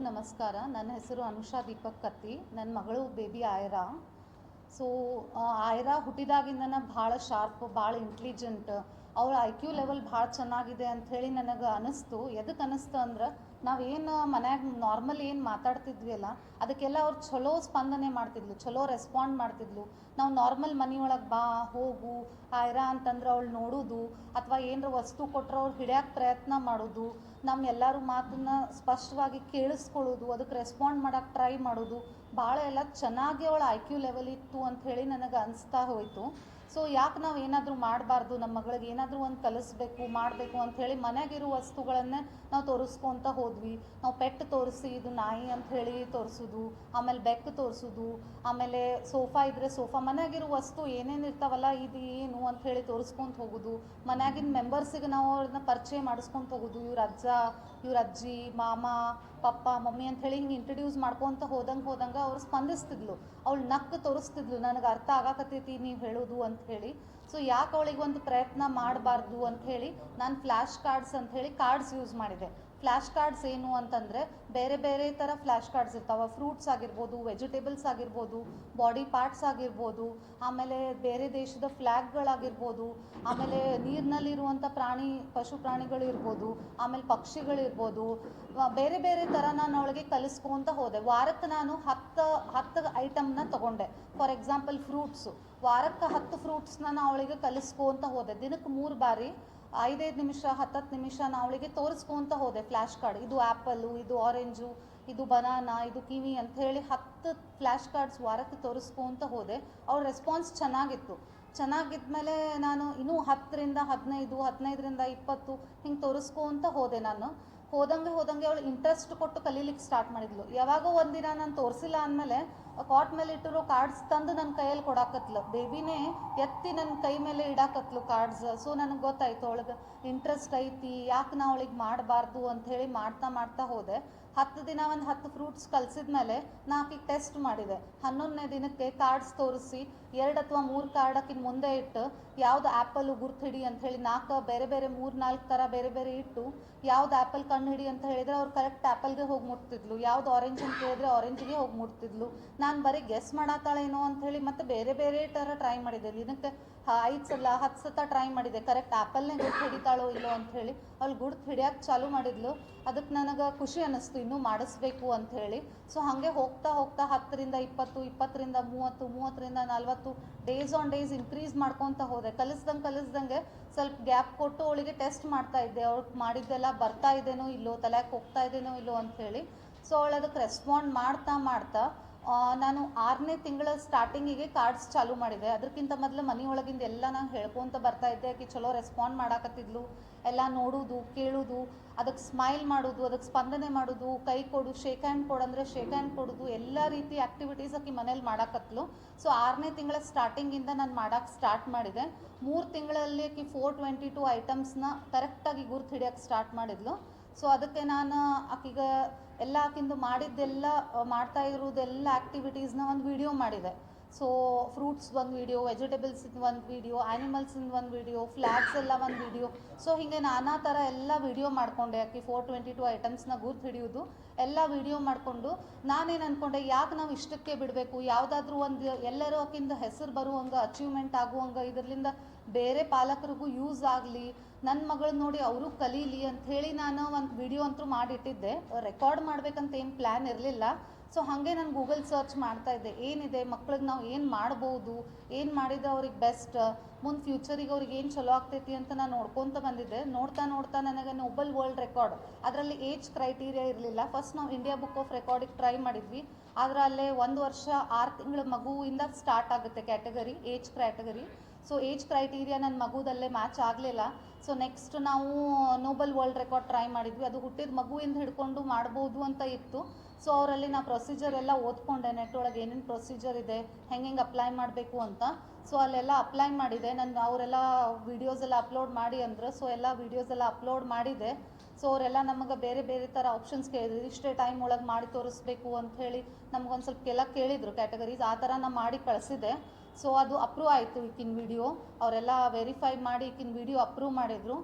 ನಮಸ್ಕಾರ. ನನ್ನ ಹೆಸರು ಅನುಷಾ ದೀಪಕ್ ಕತ್ತಿ. ನನ್ನ ಮಗಳು ಬೇಬಿ ಆಯ್ರಾ. ಸೊ ಆಯ್ರಾ ಹುಟ್ಟಿದಾಗಿಂದನ ಭಾಳ ಶಾರ್ಪ್ ಭಾಳ ಇಂಟೆಲಿಜೆಂಟ್ ಅವಳ ಐ ಕ್ಯೂ ಲೆವೆಲ್ ಭಾಳ ಚೆನ್ನಾಗಿದೆ ಅಂಥೇಳಿ ನನಗೆ ಅನ್ನಿಸ್ತು ಎದಕ್ಕೆ ಅನ್ನಿಸ್ತು ಅಂದ್ರೆ ನಾವೇನು ಮನ್ಯಾಗ ನಾರ್ಮಲ್ ಏನು ಮಾತಾಡ್ತಿದ್ವಿ ಅಲ್ಲ ಅದಕ್ಕೆಲ್ಲ ಅವ್ರು ಚಲೋ ಸ್ಪಂದನೆ ಮಾಡ್ತಿದ್ಲು ಚಲೋ ರೆಸ್ಪಾಂಡ್ ಮಾಡ್ತಿದ್ಲು. ನಾವು ನಾರ್ಮಲ್ ಮನೆಯೊಳಗೆ ಬಾ, ಹೋಗು ಆಯ್ರಾ ಅಂತಂದ್ರೆ ಅವಳು ನೋಡೋದು, ಅಥವಾ ಏನಾರ ವಸ್ತು ಕೊಟ್ಟರೆ ಅವ್ರು ಹಿಡಿಯೋಕೆ ಪ್ರಯತ್ನ ಮಾಡೋದು ನಮ್ಮ ಎಲ್ಲರೂ ಮಾತನ್ನ ಸ್ಪಷ್ಟವಾಗಿ ಕೇಳಿಸ್ಕೊಳ್ಳೋದು ಅದಕ್ಕೆ ರೆಸ್ಪಾಂಡ್ ಮಾಡೋಕ್ಕೆ ಟ್ರೈ ಮಾಡೋದು ಭಾಳ ಎಲ್ಲ ಚೆನ್ನಾಗಿ ಅವಳ ಐ ಕ್ಯೂ ಲೆವೆಲ್ ಇತ್ತು ಅಂಥೇಳಿ ನನಗೆ ಅನಿಸ್ತಾ ಹೋಯಿತು. ಸೊ ಯಾಕೆ ನಾವು ಏನಾದರೂ ಮಾಡಬಾರ್ದು? ನಮ್ಮ ಮಗಳಿಗೆ ಏನಾದರೂ ಒಂದು ಕಲಿಸ್ಬೇಕು, ಮಾಡಬೇಕು ಅಂಥೇಳಿ ಮನೆಯಾಗಿರೋ ವಸ್ತುಗಳನ್ನೇ ನಾವು ತೋರಿಸ್ಕೊತ ಹೋದ್ವಿ. ನಾವು ಪೆಟ್ಟು ತೋರಿಸಿ ಇದು ನಾಯಿ ಅಂತ ಹೇಳಿ ತೋರಿಸೋದು, ಆಮೇಲೆ ಬೆಕ್ಕು ತೋರಿಸೋದು, ಆಮೇಲೆ ಸೋಫಾ ಇದ್ದರೆ ಸೋಫಾ ಮನೆಯಾಗಿರೋ ವಸ್ತು ಏನೇನು ಇರ್ತಾವಲ್ಲ ಇದು ಏನು ಅಂತ ಹೇಳಿ ತೋರಿಸ್ಕೊಂತ ಹೋಗೋದು. ಮನೆಯಾಗಿನ ಮೆಂಬರ್ಸಿಗೆ ನಾವು ಅವ್ರನ್ನ ಪರಿಚಯ ಮಾಡಿಸ್ಕೊಂತ ಹೋಗೋದು. ಇವ್ರ ಅಜ್ಜ ಇವ್ರ ಅಜ್ಜಿ, ಮಾಮ, ಪಪ್ಪ, ಮಮ್ಮಿ ಅಂತ ಹೇಳಿ ಹಿಂಗೆ ಇಂಟ್ರಡ್ಯೂಸ್ ಮಾಡ್ಕೊತ ಹೋದಂಗೆ ಹೋದಂಗೆ ಅವ್ರು ಸ್ಪಂದಿಸ್ತಿದ್ಲು. ಅವ್ಳು ನಕ್ಕು ತೋರಿಸ್ತಿದ್ಲು. ನನಗೆ ಅರ್ಥ ಆಗಾಕತ್ತೈತಿ ನೀವು ಹೇಳೋದು ಅಂತ ಹೇಳಿ. ಸೊ ಯಾಕೆ ಅವಳಿಗೆ ಒಂದು ಪ್ರಯತ್ನ ಮಾಡಬಾರ್ದು ಹೇಳಿ ನಾನು ಫ್ಲ್ಯಾಶ್ ಕಾರ್ಡ್ಸ್ ಅಂತ ಹೇಳಿ ಕಾರ್ಡ್ಸ್ ಯೂಸ್ ಮಾಡಿದೆ. ಫ್ಲ್ಯಾಶ್ ಕಾರ್ಡ್ಸ್ ಏನು ಅಂತಂದರೆ ಬೇರೆ ಬೇರೆ ಥರ ಫ್ಲ್ಯಾಶ್ ಕಾರ್ಡ್ಸ್ ಇರ್ತಾವೆ. ಫ್ರೂಟ್ಸ್ ಆಗಿರ್ಬೋದು ವೆಜಿಟೇಬಲ್ಸ್ ಆಗಿರ್ಬೋದು ಬಾಡಿ ಪಾರ್ಟ್ಸ್ ಆಗಿರ್ಬೋದು, ಆಮೇಲೆ ಬೇರೆ ದೇಶದ ಫ್ಲ್ಯಾಗ್ಗಳಾಗಿರ್ಬೋದು ಆಮೇಲೆ ನೀರಿನಲ್ಲಿರುವಂಥ ಪ್ರಾಣಿ, ಪಶು ಪ್ರಾಣಿಗಳು ಇರ್ಬೋದು, ಆಮೇಲೆ ಪಕ್ಷಿಗಳಿರ್ಬೋದು ಬೇರೆ ಬೇರೆ ಥರ ನಾನು ಅವಳಿಗೆ ಕಲಿಸ್ಕೊಂತ ಹೋದೆ. ವಾರಕ್ಕೆ ನಾನು ಹತ್ತು ಹತ್ತು ಐಟಮ್ನ ತೊಗೊಂಡೆ. ಫಾರ್ ಎಕ್ಸಾಂಪಲ್ ಫ್ರೂಟ್ಸು ವಾರಕ್ಕೆ ಹತ್ತು ಫ್ರೂಟ್ಸ್ನ ನಾ ಅವಳಿಗೆ ಕಲಿಸ್ಕೊಂತ ಹೋದೆ. ದಿನಕ್ಕೆ ಮೂರು ಬಾರಿ, ಐದೈದು ನಿಮಿಷ ಹತ್ತತ್ತು ನಿಮಿಷ ನಾ ಅವಳಿಗೆ ತೋರಿಸ್ಕೊಂತ ಹೋದೆ ಫ್ಲ್ಯಾಶ್ ಕಾರ್ಡ್ ಇದು ಆ್ಯಪಲ್ಲು ಇದು ಆರೆಂಜು ಇದು ಬನಾನಾ ಇದು ಕಿವಿ ಅಂತ ಹೇಳಿ ಹತ್ತು ಫ್ಲ್ಯಾಶ್ ಕಾರ್ಡ್ಸ್ ವಾರಕ್ಕೆ ತೋರಿಸ್ಕೊಂತ ಹೋದೆ. ಅವ್ರ ರೆಸ್ಪಾನ್ಸ್ ಚೆನ್ನಾಗಿತ್ತು. ಚೆನ್ನಾಗಿದ್ಮೇಲೆ ನಾನು ಇನ್ನೂ ಹತ್ತರಿಂದ ಹದಿನೈದು, ಹದಿನೈದರಿಂದ ಇಪ್ಪತ್ತು ಹಿಂಗೆ ತೋರಿಸ್ಕೊಂತ ಹೋದೆ ನಾನು. ಹೋದಂಗೆ ಹೋದಂಗೆ ಅವಳು ಇಂಟ್ರೆಸ್ಟ್ ಕೊಟ್ಟು ಕಲೀಲಿಕ್ಕೆ ಸ್ಟಾರ್ಟ್ ಮಾಡಿದ್ಲು. ಯಾವಾಗೋ ಒಂದಿನ ನಾನು ತೋರಿಸಿಲ್ಲ ಅಂದಮೇಲೆ ಕಾಟ್ ಮೇಲೆ ಇಟ್ಟಿರೋ ಕಾರ್ಡ್ಸ್ ತಂದು ನನ್ನ ಕೈಯಲ್ಲಿ ಕೊಡಾಕತ್ಲು. ಬೇಬಿನೇ ಎತ್ತಿ ನನ್ನ ಕೈ ಮೇಲೆ ಇಡಾಕತ್ಲು ಕಾರ್ಡ್ಸ್ ಸೊ ನನಗೆ ಗೊತ್ತಾಯ್ತು ಅವಳಿಗೆ ಇಂಟ್ರೆಸ್ಟ್ ಐತಿ, ಯಾಕೆ ನಾ ಅವಳಿಗೆ ಮಾಡಬಾರ್ದು ಅಂಥೇಳಿ ಮಾಡ್ತಾ ಮಾಡ್ತಾ ಹೋದೆ. ಹತ್ತು ದಿನ ಒಂದು ಹತ್ತು ಫ್ರೂಟ್ಸ್ ಕಲಿಸಿದ್ಮೇಲೆ ನಾ ಆಕಿಗೆ ಟೆಸ್ಟ್ ಮಾಡಿದೆ. ಹನ್ನೊಂದನೇ ದಿನಕ್ಕೆ ಕಾರ್ಡ್ಸ್ ತೋರಿಸಿ, ಎರಡು ಅಥವಾ ಮೂರು ಕಾರ್ಡ್ ಆಕಿನ ಮುಂದೆ ಇಟ್ಟು, ಯಾವ್ದು ಆ್ಯಪಲ್ ಅಂತ ಹೇಳಿ ನಾಲ್ಕು ಬೇರೆ ಬೇರೆ ಮೂರು ನಾಲ್ಕು ಥರ ಬೇರೆ ಬೇರೆ ಇಟ್ಟು, ಯಾವ್ದು ಆ್ಯಪಲ್ ಹಿಡಿ ಅಂತ ಹೇಳಿದ್ರೆ ಅವ್ರು ಕರೆಕ್ಟ್ ಆ್ಯಪಲ್ಗೆ ಹೋಗಿ ಮುಟ್ತಿದ್ಲು. ಯಾವ್ದು ಆರೆಂಜ್ ಅಂತ ಹೇಳಿದ್ರೆ ಆರೆಂಜ್ಗೆ ಹೋಗಿ ಮುಟ್ತಿದ್ಲು. ನಾನು ಬರೀ ಗೆಸ್ ಮಾಡತ್ತಾಳೇನೋ ಅಂತ ಹೇಳಿ ಮತ್ತೆ ಬೇರೆ ಬೇರೆ ಥರ ಟ್ರೈ ಮಾಡಿದೆ. ದಿನಕ್ಕೆ ಐದು ಸಲ, ಹತ್ತು ಸತ ಟ್ರೈ ಮಾಡಿದೆ. ಕರೆಕ್ಟ್ ಆ್ಯಪಲ್ನೇ ಗುಡ್ ಹಿಡಿತಾಳೋ ಇಲ್ಲೋ ಹೇಳಿ ಅವ್ಳು ಗುಡ್ ಹಿಡಿಯೋಕೆ ಚಾಲು ಮಾಡಿದ್ಲು. ಅದಕ್ಕೆ ನನಗೆ ಖುಷಿ ಅನ್ನಿಸ್ತು. ಇನ್ನೂ ಮಾಡಿಸ್ಬೇಕು ಅಂತ ಹೇಳಿ ಸೊ ಹಾಗೆ ಹೋಗ್ತಾ ಹೋಗ್ತಾ ಹತ್ತರಿಂದ ಇಪ್ಪತ್ತು, ಇಪ್ಪತ್ತರಿಂದ ಮೂವತ್ತು, ಮೂವತ್ತರಿಂದ ನಲ್ವತ್ತು ಡೇಸ್ ಆನ್ ಡೇಸ್ ಇನ್ಕ್ರೀಸ್ ಮಾಡ್ಕೊತ ಹೋದೆ. ಕಲಿಸ್ದಂಗೆ ಕಲಿಸ್ದಂಗೆ ಸ್ವಲ್ಪ ಗ್ಯಾಪ್ ಕೊಟ್ಟು ಅವಳಿಗೆ ಟೆಸ್ಟ್ ಮಾಡ್ತಾ ಇದ್ದೆ. ಅವ್ಳಿಗೆ ಮಾಡಿದ್ದೆಲ್ಲ ಬರ್ತಾ ಇದೇನೋ ಇಲ್ಲೋ ತಲೆಗೆ ಹೋಗ್ತಾ ಇದೇನೋ ಇಲ್ಲೋ ಹೇಳಿ ಸೊ ಅವಳು ಅದಕ್ಕೆ ರೆಸ್ಪಾಂಡ್ ಮಾಡ್ತಾ ಮಾಡ್ತಾ ನಾನು ಆರನೇ ತಿಂಗಳ ಸ್ಟಾರ್ಟಿಂಗಿಗೆ ಕಾರ್ಡ್ಸ್ ಚಾಲೂ ಮಾಡಿದೆ. ಅದಕ್ಕಿಂತ ಮೊದಲು ಮನೆಯೊಳಗಿಂದ ಎಲ್ಲ ನಾನು ಹೇಳ್ಕೊತ ಬರ್ತಾ ಇದ್ದೆ. ಆಕೆ ಚಲೋ ರೆಸ್ಪಾಂಡ್ ಮಾಡಾಕತ್ತಿದ್ಲು. ಎಲ್ಲ ನೋಡೋದು, ಕೇಳೋದು ಅದಕ್ಕೆ ಸ್ಮೈಲ್ ಮಾಡೋದು ಅದಕ್ಕೆ ಸ್ಪಂದನೆ ಮಾಡೋದು, ಕೈ ಕೊಡು ಶೇಕ್ ಹ್ಯಾಂಡ್ ಕೊಡಂದ್ರೆ ಶೇಕ್ ಹ್ಯಾಂಡ್ ಕೊಡೋದು, ಎಲ್ಲ ರೀತಿ ಆ್ಯಕ್ಟಿವಿಟೀಸ್ ಆಕೆ ಮನೇಲಿ ಮಾಡಾಕತ್ಲು. ಸೊ ಆರನೇ ತಿಂಗಳ ಸ್ಟಾರ್ಟಿಂಗಿಂದ ನಾನು ಮಾಡೋಕ್ಕೆ ಸ್ಟಾರ್ಟ್ ಮಾಡಿದೆ. ಮೂರು ತಿಂಗಳಲ್ಲಿ ಆಕೆ ಫೋರ್ ಟ್ವೆಂಟಿ ಟು ಐಟಮ್ಸ್ನ ಕರೆಕ್ಟಾಗಿ ಗುರ್ತು ಹಿಡಿಯೋಕ್ಕೆ ಸ್ಟಾರ್ಟ್ ಮಾಡಿದ್ಲು. ಸೊ ಅದಕ್ಕೆ ನಾನು ಆಕಿಗೆ ಎಲ್ಲ ಆಕಿಂದು ಮಾಡಿದ್ದೆಲ್ಲ ಮಾಡ್ತಾ ಇರೋದೆಲ್ಲ ಆ್ಯಕ್ಟಿವಿಟೀಸ್ನ ಒಂದು ವಿಡಿಯೋ ಮಾಡಿದೆ. ಸೊ ಫ್ರೂಟ್ಸ್ ಒಂದು ವಿಡಿಯೋ ವೆಜಿಟೇಬಲ್ಸ್ ಒಂದು ವಿಡಿಯೋ ಆ್ಯನಿಮಲ್ಸಿಂದ ಒಂದು ವಿಡಿಯೋ ಫ್ಲ್ಯಾಗ್ಸ್ ಎಲ್ಲ ಒಂದು ವಿಡಿಯೋ ಸೊ ಹೀಗೆ ನಾನಾ ಥರ ಎಲ್ಲ ವಿಡಿಯೋ ಮಾಡಿಕೊಂಡೆ. ಆಕಿ ಫೋರ್ ಟ್ವೆಂಟಿ ಟು ಐಟಮ್ಸ್ನ ಗುರ್ತು ಹಿಡಿಯೋದು. ಎಲ್ಲ ವಿಡಿಯೋ ಮಾಡಿಕೊಂಡು ನಾನೇನು ಅಂದ್ಕೊಂಡೆ ಯಾಕೆ ನಾವು ಇಷ್ಟಕ್ಕೆ ಬಿಡಬೇಕು? ಯಾವುದಾದ್ರೂ ಒಂದು ಎಲ್ಲರೂ ಆಕಿಂದ ಹೆಸರು ಬರುವಂಗೆ ಅಚೀವ್ಮೆಂಟ್ ಆಗುವಂಗೆ ಇದರಿಂದ ಬೇರೆ ಪಾಲಕರಿಗೂ ಯೂಸ್ ಆಗಲಿ ನನ್ನ ಮಗಳು ನೋಡಿ ಅವರು ಕಲೀಲಿ ಅಂಥೇಳಿ ನಾನು ಒಂದು ವಿಡಿಯೋ ಅಂತೂ ಮಾಡಿಟ್ಟಿದ್ದೆ. ರೆಕಾರ್ಡ್ ಮಾಡ್ಬೇಕಂತ ಏನು ಪ್ಲ್ಯಾನ್ ಇರಲಿಲ್ಲ. ಸೊ ಹಾಗೆ ನಾನು ಗೂಗಲ್ ಸರ್ಚ್ ಮಾಡ್ತಾ ಇದ್ದೆ. ಏನಿದೆ? ಮಕ್ಳಿಗೆ ನಾವು ಏನು ಮಾಡ್ಬೋದು? ಏನು ಮಾಡಿದ್ರೆ ಅವ್ರಿಗೆ ಬೆಸ್ಟ್ ಮುಂದೆ ಫ್ಯೂಚರಿಗೆ ಅವ್ರಿಗೆ ಏನು ಚಲೋ ಆಗ್ತೈತಿ ಅಂತ ನಾನು ನೋಡ್ಕೊತ ಬಂದಿದ್ದೆ. ನೋಡ್ತಾ ನೋಡ್ತಾ ನನಗೆ ನೋಬಲ್ ವರ್ಲ್ಡ್ ರೆಕಾರ್ಡ್ ಅದರಲ್ಲಿ ಏಜ್ ಕ್ರೈಟೀರಿಯಾ ಇರಲಿಲ್ಲ. ಫಸ್ಟ್ ನಾವು ಇಂಡಿಯಾ ಬುಕ್ ಆಫ್ ರೆಕಾರ್ಡಿಗೆ ಟ್ರೈ ಮಾಡಿದ್ವಿ. ಆದರೆ ಅಲ್ಲೇ ಒಂದು ವರ್ಷ ಆರು ತಿಂಗಳ ಮಗುವಿಂದ ಸ್ಟಾರ್ಟ್ ಆಗುತ್ತೆ category age category so age criteria ನನ್ನ ಮಗುದಲ್ಲೇ ಮ್ಯಾಚ್ ಆಗಲಿಲ್ಲ. ಸೊ ನೆಕ್ಸ್ಟ್ ನಾವು ನೋಬಲ್ ವರ್ಲ್ಡ್ ರೆಕಾರ್ಡ್ ಟ್ರೈ ಮಾಡಿದ್ವಿ. ಅದು ಹುಟ್ಟಿದ ಮಗುವಿಂದ ಹಿಡ್ಕೊಂಡು ಮಾಡ್ಬೋದು ಅಂತ ಇತ್ತು. ಸೊ ಅವರಲ್ಲಿ ನಾ ಪ್ರೊಸೀಜರ್ ಎಲ್ಲ ಓದ್ಕೊಂಡೆ. ನೆಟ್ ಒಳಗೆ ಏನೇನು ಪ್ರೊಸೀಜರ್ ಇದೆ, ಹೆಂಗೆ ಹೆಂಗೆ ಅಪ್ಲೈ ಮಾಡಬೇಕು ಅಂತ. ಸೊ ಅಲ್ಲೆಲ್ಲ ಅಪ್ಲೈ ಮಾಡಿದೆ. ನನ್ನ ಅವರೆಲ್ಲ ವೀಡಿಯೋಸ್ ಎಲ್ಲ ಅಪ್ಲೋಡ್ ಮಾಡಿ ಅಂದ್ರೆ. ಸೊ ಎಲ್ಲ ವೀಡಿಯೋಸ್ ಎಲ್ಲ ಅಪ್ಲೋಡ್ ಮಾಡಿದೆ. ಸೊ ಅವರೆಲ್ಲ ನಮಗೆ ಬೇರೆ ಬೇರೆ ಥರ ಆಪ್ಷನ್ಸ್ ಕೇಳಿದ್ರು. ಇಷ್ಟೇ ಟೈಮ್ ಒಳಗೆ ಮಾಡಿ ತೋರಿಸ್ಬೇಕು ಅಂತ ಹೇಳಿ ನಮ್ಗೊಂದು ಸ್ವಲ್ಪ ಎಲ್ಲ ಕೇಳಿದರು ಕ್ಯಾಟಗರೀಸ್ ಆ ಥರ ನಾನು ಮಾಡಿ ಕಳಿಸಿದೆ. ಸೊ ಅದು ಅಪ್ರೂವ್ ಆಯಿತು ಈಕಿನ ವಿಡಿಯೋ ಅವರೆಲ್ಲ ವೆರಿಫೈ ಮಾಡಿ ಈಕಿನ ವಿಡಿಯೋ ಅಪ್ರೂವ್ ಮಾಡಿದರು.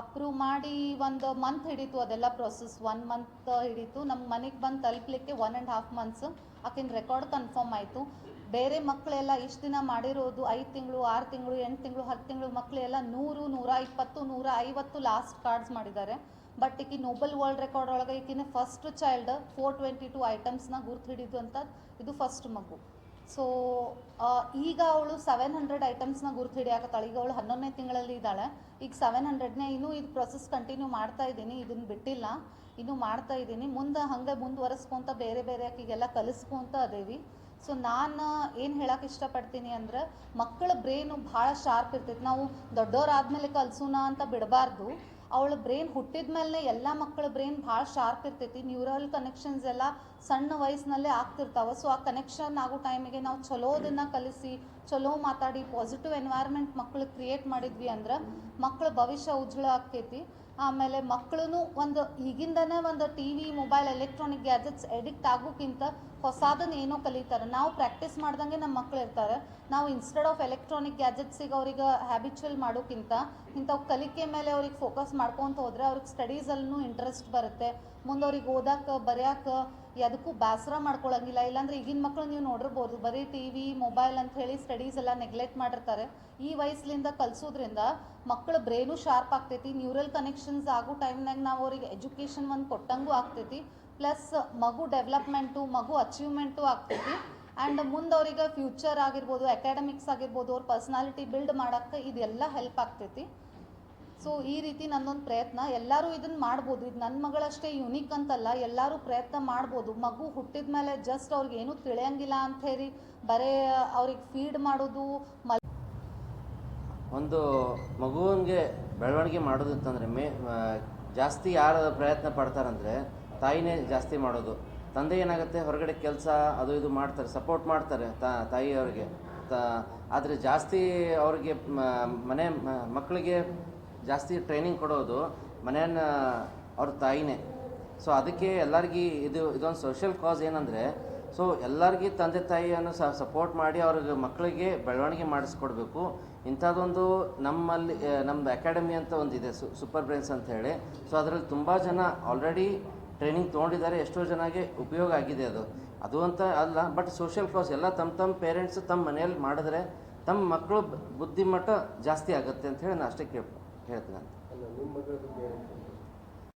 ಅಪ್ರೂವ್ ಮಾಡಿ ಒಂದು ಮಂತ್ ಹಿಡೀತು ಅದೆಲ್ಲ ಪ್ರೊಸೆಸ್ ಒನ್ ಮಂತ್ ಹಿಡೀತು. ನಮ್ಮ ಮನೆಗೆ ಬಂದು ತಲುಪಲಿಕ್ಕೆ ಒನ್ ಆ್ಯಂಡ್ ಹಾಫ್ ಮಂತ್ಸ್ ಆಕಿನ ರೆಕಾರ್ಡ್ ಕನ್ಫರ್ಮ್ ಆಯಿತು. ಬೇರೆ ಮಕ್ಕಳೆಲ್ಲ ಇಷ್ಟು ದಿನ ಮಾಡಿರೋದು ಐದು ತಿಂಗಳು, ಆರು ತಿಂಗಳು, ಎಂಟು ತಿಂಗಳು, ಹತ್ತು ತಿಂಗಳು ಮಕ್ಕಳೆಲ್ಲ ನೂರು, ನೂರ ಇಪ್ಪತ್ತು, ನೂರ ಐವತ್ತು ಲಾಸ್ಟ್ ಕಾರ್ಡ್ಸ್ ಮಾಡಿದ್ದಾರೆ. ಬಟ್ ಈಕಿ ನೋಬಲ್ ವರ್ಲ್ಡ್ ರೆಕಾರ್ಡ್ ಒಳಗೆ ಈಕಿನ first child four twenty two ಐಟಮ್ಸ್ನ ಗುರ್ತು ಹಿಡಿದು ಅಂತ ಇದು ಫಸ್ಟ್ ಮಗು. ಸೊ ಈಗ ಅವಳು ಸೆವೆನ್ ಹಂಡ್ರೆಡ್ ಐಟಮ್ಸ್ನ ಗುರ್ತು ಹಿಡಿಯಾಕತ್ತಾಳೆ ಈಗ ಅವಳು ಹನ್ನೊಂದನೇ ತಿಂಗಳಲ್ಲಿ ಇದ್ದಾಳೆ. ಈಗ ಸೆವೆನ್ ಹಂಡ್ರೆಡ್ನೇ ಇನ್ನೂ ಇದು ಪ್ರೊಸೆಸ್ ಕಂಟಿನ್ಯೂ ಮಾಡ್ತಾ ಇದ್ದೀನಿ ಇದನ್ನು ಬಿಟ್ಟಿಲ್ಲ. ಇನ್ನೂ ಮಾಡ್ತಾ ಇದ್ದೀನಿ. ಮುಂದೆ ಹಾಗೆ ಮುಂದುವರೆಸ್ಕೊಂತ ಬೇರೆ ಬೇರೆ ಆಕಿಗೆಲ್ಲ ಕಲಿಸ್ಕೊಂತ ಅದೇವಿ. ಸೊ ನಾನು ಏನು ಹೇಳಕ್ಕೆ ಇಷ್ಟಪಡ್ತೀನಿ ಅಂದ್ರೆ ಮಕ್ಕಳ ಬ್ರೈನು ಭಾಳ ಶಾರ್ಪ್ ಇರ್ತೈತೆ. ನಾವು ದೊಡ್ಡವರಾದ್ಮೇಲೆ ಕಲ್ಸೋಣ ಅಂತ ಬಿಡಬಾರ್ದು. ಅವಳ ಬ್ರೈನ್ ಹುಟ್ಟಿದ ಮೇಲೆ ಎಲ್ಲ ಮಕ್ಕಳ ಬ್ರೈನ್ ಭಾಳ ಶಾರ್ಪ್ ಇರ್ತೈತಿ. ನ್ಯೂರಲ್ ಕನೆಕ್ಷನ್ಸ್ ಎಲ್ಲ ಸಣ್ಣ ವಯಸ್ಸಿನಲ್ಲೇ ಆಗ್ತಿರ್ತಾವೆ. ಸೊ ಆ ಕನೆಕ್ಷನ್ ಆಗೋ ಟೈಮಿಗೆ ನಾವು ಚಲೋದನ್ನು ಕಲಿಸಿ ಚಲೋ ಮಾತಾಡಿ ಪಾಸಿಟಿವ್ ಎನ್ವೈರ್ಮೆಂಟ್ ಮಕ್ಳಿಗೆ ಕ್ರಿಯೇಟ್ ಮಾಡಿದ್ವಿ ಅಂದ್ರೆ ಮಕ್ಕಳ ಭವಿಷ್ಯ ಉಜ್ವಲ ಆಕ್ಕೈತಿ ಆಮೇಲೆ ಮಕ್ಕಳು ಒಂದು ಈಗಿಂದನೇ ಒಂದು T V mobile electronic gadgets addict ಆಗೋಕ್ಕಿಂತ ಹೊಸದನ್ನ ಏನೋ ಕಲಿತಾರೆ. ನಾವು ಪ್ರಾಕ್ಟೀಸ್ ಮಾಡ್ದಂಗೆ ನಮ್ಮ ಮಕ್ಕಳು ಇರ್ತಾರೆ. ನಾವು ಇನ್ಸ್ಟೆಡ್ ಆಫ್ ಎಲೆಕ್ಟ್ರಾನಿಕ್ ಗ್ಯಾಜೆಟ್ಸಿಗೆ ಅವ್ರಿಗೆ ಹ್ಯಾಬಿಚುವಲ್ ಮಾಡೋಕ್ಕಿಂತ ಇಂಥವು ಕಲಿಕೆ ಮೇಲೆ ಅವ್ರಿಗೆ ಫೋಕಸ್ ಮಾಡ್ಕೊತ ಹೋದರೆ ಅವ್ರಿಗೆ ಸ್ಟಡೀಸಲ್ಲೂ ಇಂಟ್ರೆಸ್ಟ್ ಬರುತ್ತೆ. ಮುಂದೆ ಅವ್ರಿಗೆ ಓದಕ್ಕೆ ಬರ್ಯಾಕೆ ಎದಕ್ಕೂ ಬೇಸರ ಮಾಡ್ಕೊಳ್ಳೋಂಗಿಲ್ಲ ಇಲ್ಲಾಂದ್ರೆ ಈಗಿನ ಮಕ್ಕಳು ನೀವು ನೋಡಿರ್ಬೋದು, ಬರೀ ಟಿ ವಿ ಮೊಬೈಲ್ ಅಂತ ಹೇಳಿ ಸ್ಟಡೀಸ್ ಎಲ್ಲ ನೆಗ್ಲೆಕ್ಟ್ ಮಾಡಿರ್ತಾರೆ. ಈ ವಯಸ್ಸಿನಿಂದ ಕಲಿಸೋದ್ರಿಂದ ಮಕ್ಕಳ ಬ್ರೇನು ಶಾರ್ಪ್ ಆಗ್ತೈತಿ, ನ್ಯೂರಲ್ ಕನೆಕ್ಷನ್ಸ್ ಆಗೋ ಟೈಮ್ನಾಗ ನಾವು ಅವ್ರಿಗೆ ಎಜುಕೇಷನ್ ಒಂದು ಕೊಟ್ಟಂಗೂ ಆಗ್ತೈತಿ, ಪ್ಲಸ್ ಮಗು ಡೆವಲಪ್ಮೆಂಟು, ಮಗು ಅಚೀವ್ಮೆಂಟು ಆಗ್ತೈತಿ. ಆ್ಯಂಡ್ ಮುಂದೆ ಅವ್ರಿಗೆ ಫ್ಯೂಚರ್ ಆಗಿರ್ಬೋದು, ಅಕಾಡೆಮಿಕ್ಸ್ ಆಗಿರ್ಬೋದು, ಅವ್ರ ಪರ್ಸ್ನಾಲಿಟಿ ಬಿಲ್ಡ್ ಮಾಡೋಕ್ಕೆ ಇದೆಲ್ಲ ಹೆಲ್ಪ್ ಆಗ್ತೈತಿ. ಸೊ ಈ ರೀತಿ ನನ್ನೊಂದು ಪ್ರಯತ್ನ. ಎಲ್ಲರೂ ಇದನ್ನು ಮಾಡ್ಬೋದು. ಇದು ನನ್ನ ಮಗಳಷ್ಟೇ ಯುನೀಕ್ ಅಂತಲ್ಲ, ಎಲ್ಲರೂ ಪ್ರಯತ್ನ ಮಾಡ್ಬೋದು. ಮಗು ಹುಟ್ಟಿದ ಮೇಲೆ ಜಸ್ಟ್ ಅವ್ರಿಗೆ ಏನೂ ತಿಳಿಯಂಗಿಲ್ಲ ಅಂತ ಹೇಳಿ ಬರೀ ಅವ್ರಿಗೆ ಫೀಡ್ ಮಾಡೋದು ಒಂದು ಮಗುವಿಗೆ ಬೆಳವಣಿಗೆ ಮಾಡೋದು ಅಂತಂದ್ರೆ, ಮೇ ಜಾಸ್ತಿ ಯಾರು ಪ್ರಯತ್ನ ಪಡ್ತಾರಂದ್ರೆ ತಾಯಿನೇ ಜಾಸ್ತಿ ಮಾಡೋದು. ತಂದೆ ಏನಾಗುತ್ತೆ, ಹೊರಗಡೆ ಕೆಲಸ ಅದು ಇದು ಮಾಡ್ತಾರೆ ಸಪೋರ್ಟ್ ಮಾಡ್ತಾರೆ ತಾಯಿಯವ್ರಿಗೆ. ತ, ಆದರೆ ಜಾಸ್ತಿ ಅವ್ರಿಗೆ ಮನೆ ಮಕ್ಕಳಿಗೆ ಜಾಸ್ತಿ ಟ್ರೈನಿಂಗ್ ಕೊಡೋದು ಮನೆಯನ್ನ ಅವ್ರ ತಾಯಿನೇ. ಸೊ ಅದಕ್ಕೆ ಎಲ್ಲರಿಗೂ ಇದು, ಇದೊಂದು ಸೋಷಿಯಲ್ ಕಾಸ್ ಏನಂದರೆ ಸೊ ಎಲ್ಲರಿಗೂ ತಂದೆ ತಾಯಿಯನ್ನು ಸಹ ಸಪೋರ್ಟ್ ಮಾಡಿ ಅವ್ರಿಗೆ ಮಕ್ಕಳಿಗೆ ಬೆಳವಣಿಗೆ ಮಾಡಿಸ್ಕೊಡ್ಬೇಕು. ಇಂಥದ್ದೊಂದು ನಮ್ಮಲ್ಲಿ ನಮ್ಮದು ಅಕಾಡೆಮಿ ಅಂತ ಒಂದಿದೆ, ಸು ಸೂಪರ್ ಬ್ರೈನ್ಸ್ ಅಂತ ಹೇಳಿ. ಸೊ ಅದರಲ್ಲಿ ತುಂಬ ಜನ ಆಲ್ರೆಡಿ ಟ್ರೈನಿಂಗ್ ತೊಗೊಂಡಿದ್ದಾರೆ, ಎಷ್ಟೋ ಜನಗೆ ಉಪಯೋಗ ಆಗಿದೆ ಅದು. ಅದು ಅಂತ ಅಲ್ಲ ಬಟ್ ಸೋಷಿಯಲ್ ಕಾಸ್ ಎಲ್ಲ ತಮ್ಮ ತಮ್ಮ ಪೇರೆಂಟ್ಸ್ ತಮ್ಮ ಮನೆಯಲ್ಲಿ ಮಾಡಿದ್ರೆ ತಮ್ಮ ಮಕ್ಕಳು ಬುದ್ಧಿಮಟ್ಟ ಜಾಸ್ತಿ ಆಗುತ್ತೆ ಅಂತ ಹೇಳಿ ನಾನು ಅಷ್ಟೇ ಕೇಳ್ ಹೇಳ್ತೀನಿ ಅಲ್ಲ